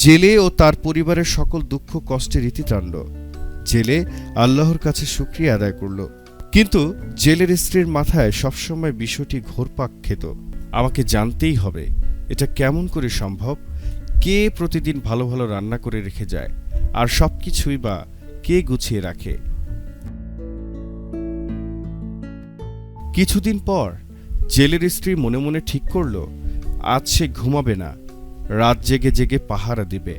জেলে ও তার পরিবারের সকল দুঃখ কষ্টের ইতি টানল। জেলে আল্লাহর কাছে শুক্রিয়া আদায় করল। কিন্তু জেলের স্ত্রীর মাথায় সবসময় বিষয়টি ঘোরপাক খেত। আমাকে জানতেই হবে, এটা কেমন করে সম্ভব? কে প্রতিদিন ভালো ভালো রান্না করে রেখে যায়? আর সবকিছুই বা কে গুছিয়ে রাখে? কিছুদিন পর জেলের স্ত্রী মনে মনে ঠিক করল, আজ সে ঘুমাবে না। রাত জেগে জেগে পাহারা দিবে।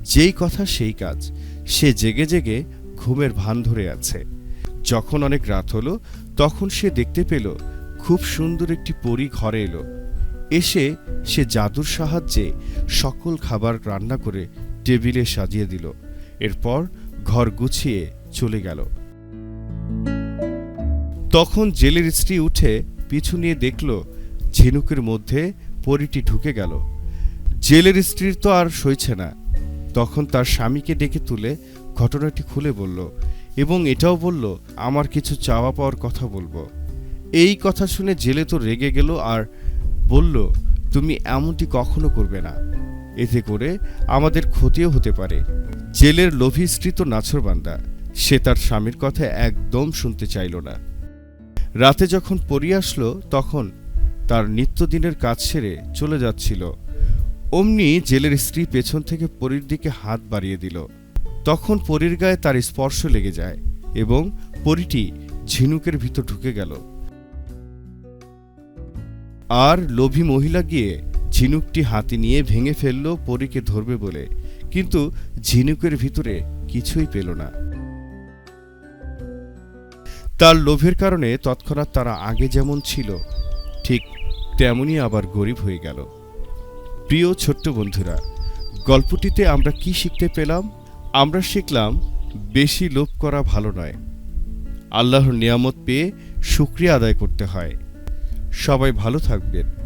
যেই কথা সেই কাজ। সে জেগে জেগে ঘুমের ভান ধরে আছে। যখন অনেক রাত হলো, তখন সে দেখতে পেল, খুব সুন্দর একটি পরী ঘরে এলো। এসে সে জাদুর সাহায্যে সকল খাবার রান্না করে টেবিলে সাজিয়ে দিল। এরপর ঘর গুছিয়ে চলে গেল। তখন জেলের স্ত্রী উঠে পিছু নিয়ে দেখল, ঝিনুকের মধ্যে পরীটি ঢুকে গেল। জেলের স্ত্রীর তো আর সইছে না। তখন তার স্বামীকে ডেকে তুলে ঘটনাটি খুলে বলল, এবং এটাও বলল, আমার কিছু চাওয়া পাওয়ার কথা বলব। এই কথা শুনে জেলে তো রেগে গেল আর বলল, তুমি এমনটি কখনো করবে না। এতে করে আমাদের ক্ষতিও হতে পারে। জেলের লোভী স্ত্রী তো নাছরবান্দা সে তার স্বামীর কথা একদম শুনতে চাইল না। রাতে যখন পরি আসলো, তখন তার নিত্যদিনের কাজ সেরে চলে যাচ্ছিল। অমনি জেলের স্ত্রী পেছন থেকে পরীর দিকে হাত বাড়িয়ে দিল। তখন পরীর গায়ে তার স্পর্শ লেগে যায় এবং পরীটি ঝিনুকের ভিতর ঢুকে গেল। আর লোভী মহিলা গিয়ে ঝিনুকটি হাতে নিয়ে ভেঙে ফেলল পরীকে ধরবে বলে, কিন্তু ঝিনুকের ভিতরে কিছুই পেল না। তার লোভের কারণে তৎক্ষণাৎ তারা আগে যেমন ছিল, ঠিক তেমনই আবার গরিব হয়ে গেল। প্রিয় ছোট্ট বন্ধুরা, গল্পটিতে আমরা কি শিখতে পেলাম? আমরা শিখলাম, বেশি লোভ করা ভালো নয়। আল্লাহর নিয়ামত পেয়ে শুক্রিয়া আদায় করতে হয়। সবাই ভালো থাকবেন।